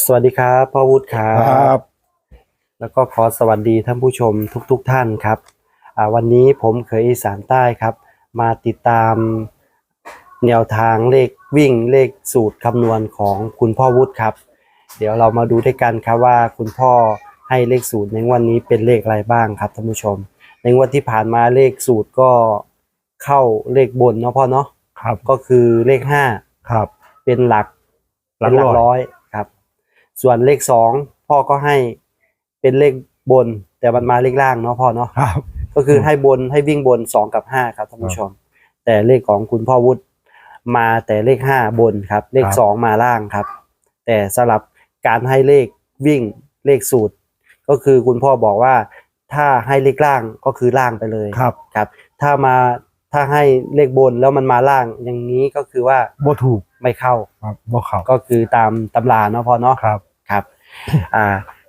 สวัสดีครับพ่อวุฒิครัครับบแล้วก็ขอสวัสดีท่านผู้ชมทุกๆทท่านครับอ่าวันนี้ผมเคยอีสานใต้ครับ มาติดตามแนวทางเลขวิ่งเลขสูตรคำนวณของคุณพ่อวุฒิครับ เดี๋ยวเรามาดูด้วยกันครับว่าคุณพ่อให้เลขสูตรในงวันนี้เป็นเลขอะไรบ้างครับท่านผู้ชม ในงวดที่ผ่านมาเลขสูตรก็เข้าเลขบนเนาะพ่อเนาะครับก็คือเลขห้าครับ เป็นหลักหลัเป็นกหลักร้ร้ออยยครับ ส่วนเลขสองพ่อก็ให้เป็นเลขบน แต่มันมาเลขล่างเนาะพ่อเนาะครับก็คือให้บนให้วิ่งบนสองกับห้าครับท่านผู้ชม แต่เลขของคุณพ่อวุฒิมาแต่เลขห้าบนครับ เลขครับสองมาล่างครับ แต่สำหรับการให้เลขวิ่งเลขสูตร ก็คือคุณพ่อบอกว่าถ้าให้เลขล่างก็คือล่างไปเลยครับครับ ถ้ามา ถ้าให้เลขบนแล้วมันมาล่างอย่างนี้ก็คือว่าบ่ถูกไม่เข้าครับบ่เข้าก็คือตามตำราเนาะพ่อเนาะครับครับอ่า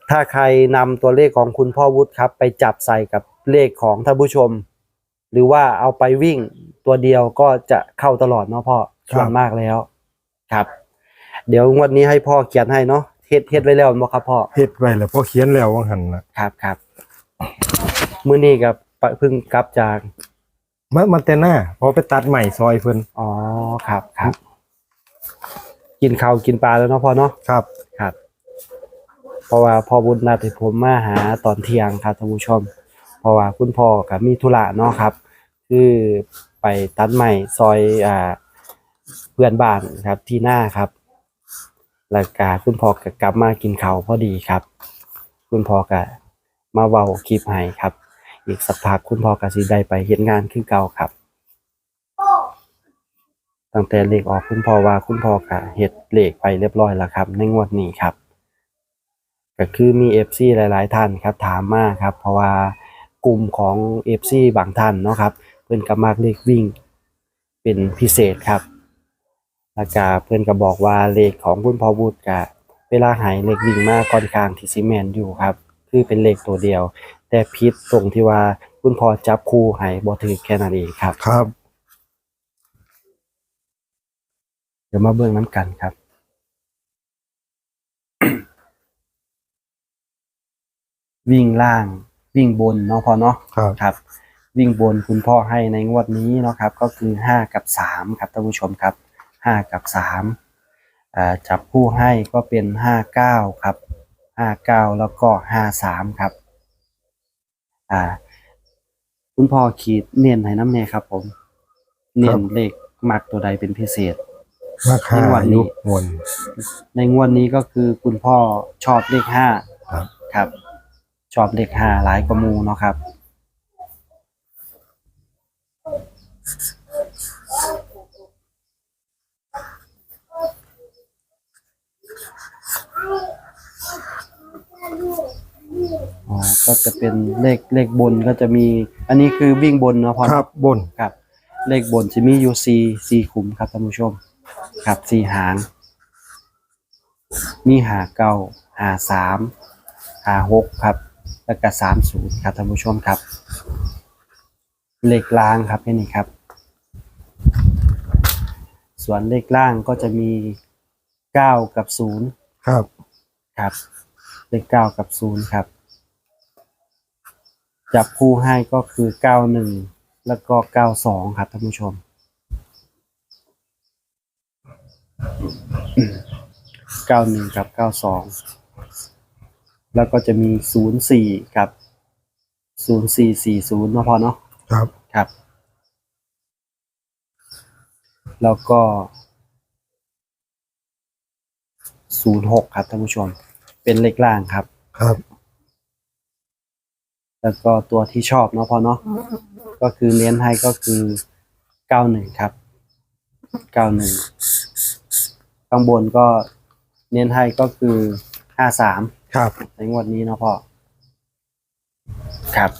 ถ้าใครนำตัวเลขของคุณพ่อวุฒิครับ ไปจับใส่กับเลขของท่านผู้ชม หรือว่าเอาไปวิ่งตัวเดียวก็จะเข้าตลอดเนาะพ่อครับส่วนมากแล้วครับ เดี๋ยวงวันนี้ให้พ่อเขียนให้เนาะเฮ็ดเฮ็ดไว้แล้วบ่ครับพ่อเฮ็ดไว้แล้วพอเขียนแล้วว่าหั่นน่ะครับครับมื้อนี้กับเพิ่งกลับจาก มามาแต่หน้าพอไปตัดใหม่ซอยเพิ่นอ๋อครับครับ กินข้าวกินปลาแล้วเนาะพ่อเนาะครับ ครับ เพราะว่าพ่อบุญนัดให้ผมมาหาตอนเที่ยงครับท่านผู้ชม เพราะว่าคุณพ่อกับมีธุระเนาะครับ คือไปตัดใหม่ซอยอ่าเพื่อนบ้านครับที่หน้าครับแล้วก็คุณพ่อก็กลับมากินข้าวพอดีครับ คุณพ่อก็มาเว้าคลิปให้ครับ อีกสักพักคุณพ่อกสิได้ไปเฮ็ดงานคือเก่าครับ ตั้งแต่เลขออกคุณพ่อว่าคุณพ่อก็เฮ็ดเลขไปเรียบร้อยแล้วครับ ในงวดนี้ครับ ก็คือมี FC หลาย ๆ ท่านครับถามมาครับ เพราะว่ากลุ่มของ FC บางท่านเนาะครับเพิ่อนก็มักเลขวิ่ง เป็นพิเศษครับแล้วก็เพิ่อนก็บอกว่าเลขของคุณพ่อวุฒิก็เวลาหายเลขวิ่งมาค่อนข้างที่สิแมนอยู่ครับ คือเป็นเลขตัวเดียว แต่พิษตรงที่ว่าคุณพ่อจับคู่ให้บ่ถือแค่นั้นเองครับ ครับ เดี๋ยวมาเบิ่งน้ำกันครับ วิ่งล่างวิ่งบนเนาะพอเนาะครับ ครับ วิ่งบนคุณพ่อให้ในงวดนี้เนาะครับ ก็คือห้ากับสามครับท่านผู้ชมครับห้ากับสามอ่าจับคู่ให้ก็เป็นห้าเก้าครับห้าเก้าแล้วก็ห้าสามครับ อ่า คุณพ่อขีดเน้นให้น้ำเนยครับ ผม เน้นเลขมักตัวใดเป็นพิเศษมาค่าในวันนี้ยุวนในงวดนี้ก็คือคุณพ่อชอบเลขห้าครับครับ ชอบเลขห้าหลายกว่าหมูเนาะครับ อ๋อก็จะเป็นเลขเลขบนก็จะมี อันนี้คือวิ่งบนเนาะพอครับบนครับ เลขบนจะมีอยู่สี่สี่ขุมครับท่านผู้ชม ครับสี่หาง มีหาเก้าหาสามหาหกครับ แล้วก็สามศูนย์ครับท่านผู้ชมครับ เลขล่างครับนี่นี่ครับ ส่วนเลขล่างก็จะมีเก้ากับศูนย์ครับ ครับ เลขเก้ากับศูนย์ครับ จับคู่ให้ก็คือเก้าหนึ่งแล้วก็เก้าสองครับท่านผู้ชม เก้าหนึ่งกับเก้าสองแล้วก็จะมีศูนย์สี่กับศูนย์สี่สี่ศูนย์เนาะพอเนาะครับครับ แล้วก็ศูนย์หกครับท่านผู้ชม เป็นเลขล่างครับ ครับ แล้วก็ตัวที่ชอบเนาะพอเนาะก็คือเน้นให้ก็คือเก้าหนึ่งครับเก้าหนึ่งข้างบนก็เน้นให้ก็คือห้าสามครับ ในงวดนี้เนาะพ่อครับ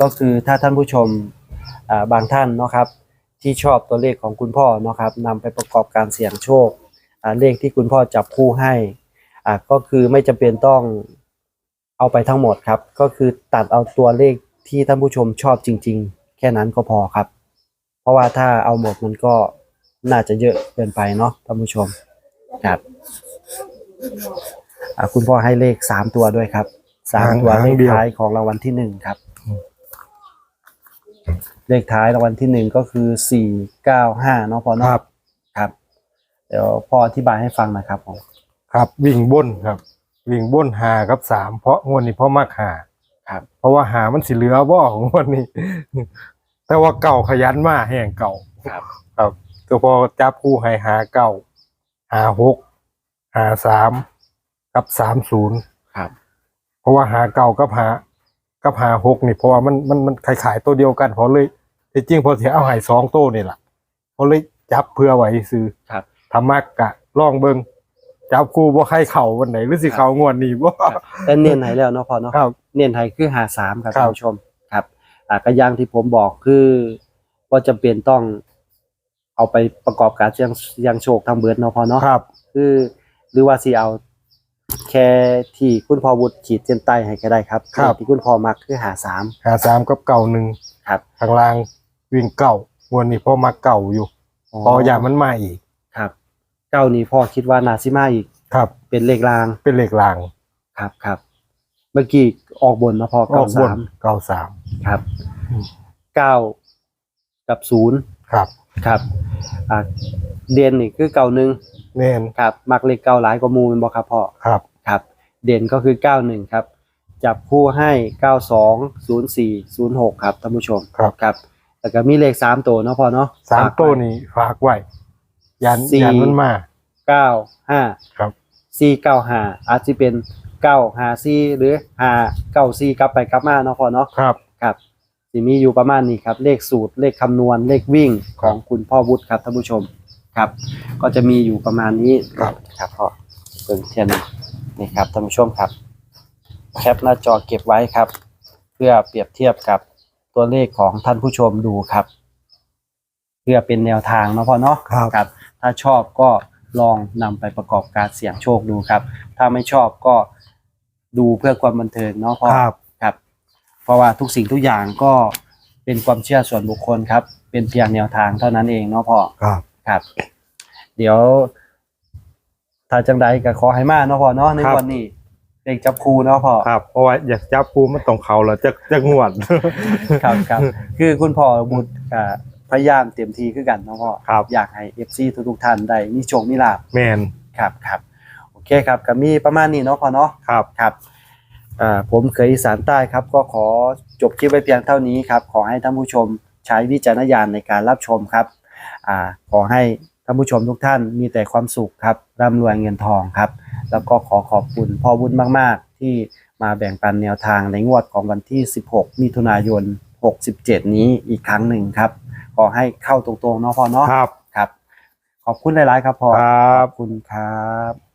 ก็คือถ้าท่านผู้ชมอ่าบางท่านเนาะครับ ที่ชอบตัวเลขของคุณพ่อเนาะครับนำไปประกอบการเสี่ยงโชคอ่าเลขที่คุณพ่อจับคู่ให้อ่าก็คือไม่จำเป็นต้อง เอาไปทั้งหมดครับ ก็คือตัดเอาตัวเลขที่ท่านผู้ชมชอบจริง ๆ แค่นั้นก็พอครับ เพราะว่าถ้าเอาหมดมันก็น่าจะเยอะเกินไปเนาะท่านผู้ชมครับอ่าคุณพ่อให้เลขสามตัวด้วยครับสามหางตัวหางเลขเดียวท้ายของรางวัลที่หนึ่งครับอืมเลขท้ายรางวัลที่หนึ่งก็คือสี่เก้าห้าเนาะพ่อคเนาะรับครับ เดี๋ยวพ่ออธิบายให้ฟังหนะครับผมครับวิ่งบนครับ วิ่งบนหากับสามเพราะงวดนี้เพราะมากหาครับ เพราะว่าหามันสิเหลือบ่ของงวดนี้ แต่ว่าเก่าขยันมากแห่งเก่าครับ ครับก็พอจับคู่ให้หาเก่าหาหกหาสามกับสามศูนย์ครับ เพราะว่าหาเก่ากับหากับหาหกนี่เพราะว่ามันมันมันขายขายตัวเดียวกันเพราะเลยที่จริงพอเสียเอาใหายสองโต้นี่แหละเพราะเลยจับเพื่อไว้ซื้อครับทำมากกะลองเบิง จับคู่บ่ใครเข่าวันไหนหรือสิเข่างวดนี้บ่แต่เน้นให้แล้วเนาะพ่อเนาะครับ เน้นให้คือหาสามครับครับท่านผู้ชมครับ อ่าก็อย่างที่ผมบอกคือว่าจำเป็นต้องเอาไปประกอบการเสี่ยงเสี่ยงโชคทางเบิร์ดเนาะพ่อเนาะครับ คือหรือว่าสิเอาแค่ที่คุณพ่อวุฒิขีดเส้นใต้ให้ก็ได้ครับครับที่คุณพ่อมักคือหาสามหาสามกับเก่าหนึ่งครับข้างล่างวิ่งเก่างวดนี้พ่อมาเก่าอยู่พออย่ามันมาอีกครับ เก้านี้พ่อคิดว่านาซิมาอีกครับ เป็นเลขรางเป็นเหล็กลางครับครับเมื่อกี้ออกบนนะพ่ออเก้าอกบนสามเก่าสาม ครับอืม เก้ากับศูนย์ครับ ครับอ่าเด่นนี่คือเก้าหนึ่งแน่นครับมักเลขเก้าหลายกว่าหมูเป็นบ่ครับพ่อ ครับ ครับเด่นก็คือเก้าหนึ่งครับ จับคู่ให้เก้าสองศูนย์สี่ศูนย์หกครับท่านผู้ชมครับ ครับแล้วก็มีเลขสามตัวเนาะพ่อเนาะสามตัวนี้ฝากไว้ ยันสี่ ยันมันมา เก้าห้าครับ สี่เก้าห้าอาจจะเป็นเก้าห้าสี่หรือห้าเก้าสี่กลับไปกลับมาเนาะพ่อเนาะครับ ครับสิมีอยู่ประมาณนี้ครับ เลขสูตรเลขคำนวณเลขวิ่งของคุณพ่อวุฒิครับท่านผู้ชมครับ ก็จะมีอยู่ประมาณนี้ครับ ครับพ่อเป็นเทียนนี่ครับท่านผู้ชมครับ แคปหน้าจอเก็บไว้ครับ เพื่อเปรียบเทียบกับตัวเลขของท่านผู้ชมดูครับ เพื่อเป็นแนวทางเนาะพ่อเนาะครับ ครับ ถ้าชอบก็ลองนำไปประกอบการเสี่ยงโชคดูครับ ถ้าไม่ชอบก็ดูเพื่อความบันเทิงเนาะพ่อครับ ครับ เพราะว่าทุกสิ่งทุกอย่างก็เป็นความเชื่อส่วนบุคคลครับ เป็นเพียงแนวทางเท่านั้นเองเนาะพ่อครับครับ เดี๋ยว ถ้าจังใดก็ขอให้มาเนาะพ่อเนาะในครับวันนี้เด็กจับครูเนาะพ่อครับเพราะว่าอยากจับปูมันต้องเขาแล้วจะจะงวด ครับครับ คือคุณพ่อบุตรก็ พยายามเต็มที่คือกันเนาะพ่อครับ อยากให้เอฟซีทุกๆท่านได้มีโชคมีลาภแมนครับครับโอเคครับก็มีประมาณนี้เนาะพ่อเนาะครับครับอ่าผมเคยอีสานใต้ครับ ก็ขอจบคลิปไว้เพียงเท่านี้ครับ ขอให้ท่านผู้ชมใช้วิจารณญาณในการรับชมครับอ่าขอให้ท่านผู้ชมทุกท่านมีแต่ความสุขครับร่ำรวยเงินทองครับ แล้วก็ขอขอบคุณพ่อบุญมาก ๆ ที่มาแบ่งปันแนวทางในงวดของวันที่ 16 มิถุนายน 67 นี้อีกครั้งหนึ่งครับ ขอให้เข้าตรงๆเนาะพ่อเนาะครับ ครับ ขอบคุณหลาย ๆ ครับพ่อครับ ขอบคุณครับ